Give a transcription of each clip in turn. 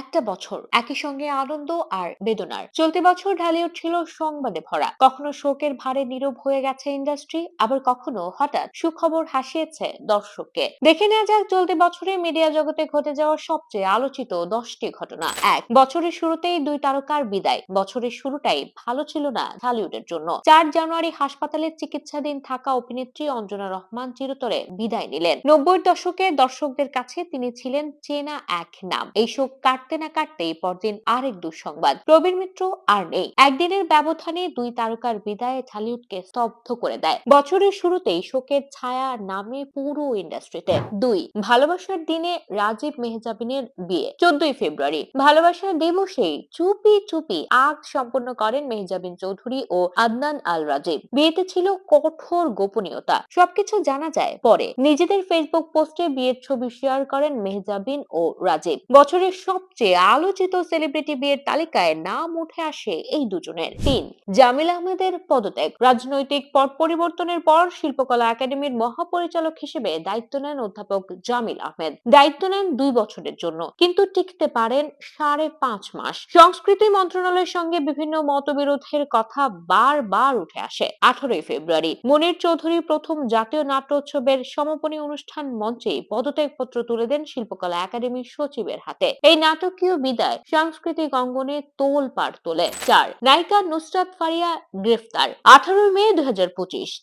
একটা বছর, একই সঙ্গে আনন্দ আর বেদনার। চলতি বছর ঢালিউড ছিল সংবাদে ভরা। কখনো শোকের ভারে নীরব হয়ে গেছে ইন্ডাস্ট্রি, আবার কখনো হঠাৎ সুখবর হাসিয়েছে দর্শককে। দেখে নেওয়া যাক চলতি বছরে মিডিয়া জগতে ঘটে যাওয়া সবচেয়ে আলোচিত দশটি ঘটনা। এক, বছরের শুরুতেই দুই তারকার বিদায়। বছরের শুরুটাই ভালো ছিল না ঢালিউডের জন্য। চার জানুয়ারি হাসপাতালে চিকিৎসাধীন থাকা অভিনেত্রী অঞ্জনা রহমান চিরতরে বিদায় নিলেন। নব্বই দশকে দর্শকদের কাছে তিনি ছিলেন চেনা এক নাম। এই শোক কাটতে না কাটতেই পরদিন আরেক দুঃসংবাদ। প্রবীর মিত্র আর নেই। একদিনের ব্যবধানে দুই তারকার বিদায় ঢালিউডকে স্তব্ধ করে দেয়। বছরের শুরুতেই শোকের ছায়া নামে পুরো ইন্ডাস্ট্রিতে। দুই, ভালোবাসার দিনে রাজীব মেহজাবিনের বিয়ে, চোদ্দই ফেব্রুয়ারি। ভালোবাসার দিবসেই চুপি চুপি আগ সম্পন্ন করেন মেহজাবিন চৌধুরী ও আদনান আল রাজীব। বিয়েতে ছিল কঠোর গোপনীয়তা। সবকিছু জানা যায় পরে। নিজেদের ফেসবুক পোস্টে বিয়ের ছবি শেয়ার করেন মেহজাবিন ও রাজীব। বছরের সবচেয়ে আলোচিত সেলিব্রিটি বিয়ের তালিকায় নাম উঠে আসে এই দুজনের। তিন, জামিল আহমেদের পদত্যাগ। রাজনৈতিক পট পরিবর্তনের পর শিল্পকলা একাডেমির মহাপরিচালক হিসেবে দায়িত্ব নেন অধ্যাপক জামিল আহমেদ। দায়িত্ব নেন দুই বছরের জন্য, কিন্তু টিকতে পারেন সাড়ে পাঁচ মাস। সংস্কৃতি মন্ত্রণালয়ের সঙ্গে বিভিন্ন মতবিরোধের কথা বারবার উঠে আসে। আঠারোই ফেব্রুয়ারি, মনির চৌধুরী প্রথম জাতীয় নাট্যোৎসবের সমাপনী অনুষ্ঠান মঞ্চে পদত্যাগপত্র তুলে দেন শিল্পকলা একাডেমির সচিবের হাতে। এই নাটকীয় বিদায় সাংস্কৃতিক অঙ্গনে তোল পার তোলে। চার, নায়িকা নুসরাত ফারিয়া গ্রেফতার আঠারোই মে দুই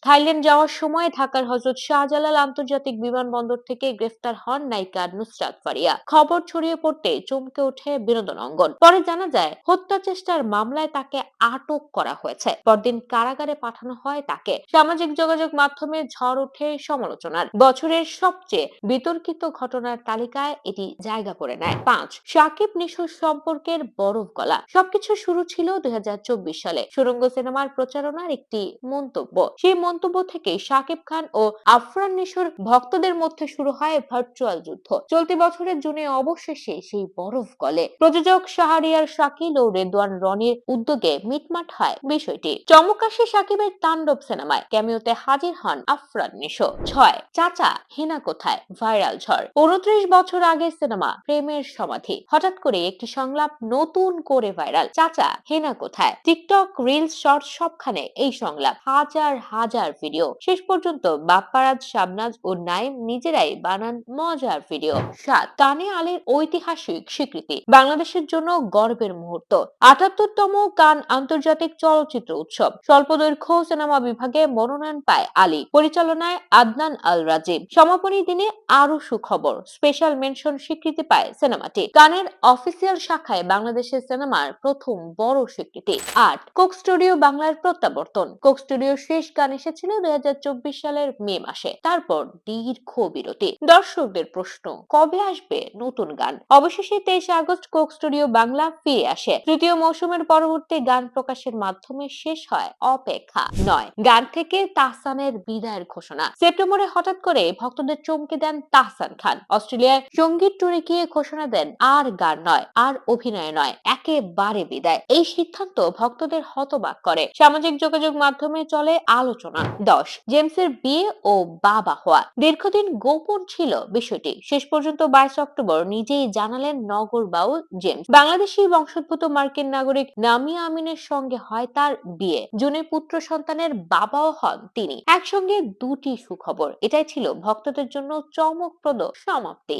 থাইল্যান্ড যাওয়ার সময় ঢাকার হজরত শাহজালাল আন্তর্জাতিক বিমানবন্দর থেকে গ্রেফতার হন নায়িকা নুসরাত ফারিয়া। খবর ছড়িয়ে পড়তে চমকে ওঠে বিনোদন অঙ্গন। পরে জানা যায়, হত্যা চেষ্টার মামলায় তাকে আটক করা হয়েছে। পরদিন কারাগারে পাঠানো হয় তাকে। সামাজিক যোগাযোগ মাধ্যমে ঝড় ওঠে সমালোচনার। বছরের সবচেয়ে বিতর্কিত ঘটনার তালিকায় এটি জায়গা করে নেয়। পাঁচ সাকিব নিশোর সম্পর্কের বরফ গলা সবকিছু শুরু ছিল দুই সালে। সুরঙ্গ সিনেমার প্রচারণার একটি মন্তব্য। সেই মন্তব্য থেকে সাকিব খান ও আফরান নিশোর ভক্তদের মধ্যে শুরু হয় ভার্চুয়াল যুদ্ধ। চলতি বছরের জুনে অবশেষে সেই বরফ গলে। প্রযোজক শাহরিয়ার শাকিল ও রেদওয়ান রনির উদ্যোগে মিটমাট হয় বিষয়টি। চমক আসে সাকিবের তাণ্ডব সিনেমায়। ক্যামিওতে হাজির হন আফরান নিশো। ছয়, চাচা, হেনা কোথায়? ভাইরাল ঝড়। উনত্রিশ বছর আগে সিনেমা, প্রেমের সমাধি। হঠাৎ করে একটি সংলাপ নতুন করে ভাইরাল। চাচা, হেনা কোথায়? টিকটক, রিলস শর্ট সবখানে এই সংলাপ। হাজার হাজার ভিডিও। শেষ পর্যন্ত বাপ্পারাজ, শাবনাজ ও নাইম নিজেরাই বানান মজার ভিডিও। সাত কানে আলীর ঐতিহাসিক স্বীকৃতি। বাংলাদেশের জন্য গর্বের মুহূর্ত। আটাত্তরতম কান আন্তর্জাতিক চলচ্চিত্র উৎসব। স্বল্পদৈর্ঘ্য সিনেমা বিভাগে মনোনয়ন পায় আলী। পরিচালনায় আদনান আল রাজীব সমাপনী দিনে আরও সুখবর। স্পেশাল মেনশন স্বীকৃতি পায় সিনেমাটি। কানের অফিসিয়াল শাখায় বাংলাদেশের সিনেমার প্রথম বড় স্বীকৃতি। আট, কোক স্টুডিও বাংলার প্রত্যাবর্তন। কোক স্টুডিও শেষ গান এসেছিল দুই সালের মে মাসে। তারপর দীর্ঘ বিরতি। দর্শকদের প্রশ্ন, কবে আসবে নতুন গান? অবশেষে তেইশে আগস্ট কোক স্টুডিও বাংলা ফিরে আসে। তৃতীয় মৌসুমের পরবর্তী গান প্রকাশের মাধ্যমে শেষ হয় অপেক্ষা। নয়, গান থেকে তাহসানের বিদায়ের ঘোষণা। সেপ্টেম্বরে হঠাৎ করে ভক্তদের চমকে দেন তাহসান খান। অস্ট্রেলিয়ায় সংগীত টুরে গিয়ে ঘোষণা দেন আর গান নয়, আর অভিনয় নয়, একেবারে বিদায়। এই সিদ্ধান্ত ভক্তদের হতবাক করে। সামাজিক যোগাযোগ মাধ্যমে চলে আলোচনা। দশ, জেমসের বিয়ে ও বাবা হওয়া। দীর্ঘদিন গোপন ছিল বিষয়টি। শেষ পর্যন্ত বাইশ অক্টোবর নিজেই জানালেন নগর বাউল জেমস। বাংলাদেশি বংশোদ্ভূত মার্কিন নাগরিক নামিয়া আমিনের সঙ্গে হয় তার বিয়ে। জুনে পুত্র সন্তানের বাবাও হন তিনি। একসঙ্গে দুটি সুখবর। এটাই ছিল ভক্তদের জন্য চমকপ্রদ সমাপ্তি।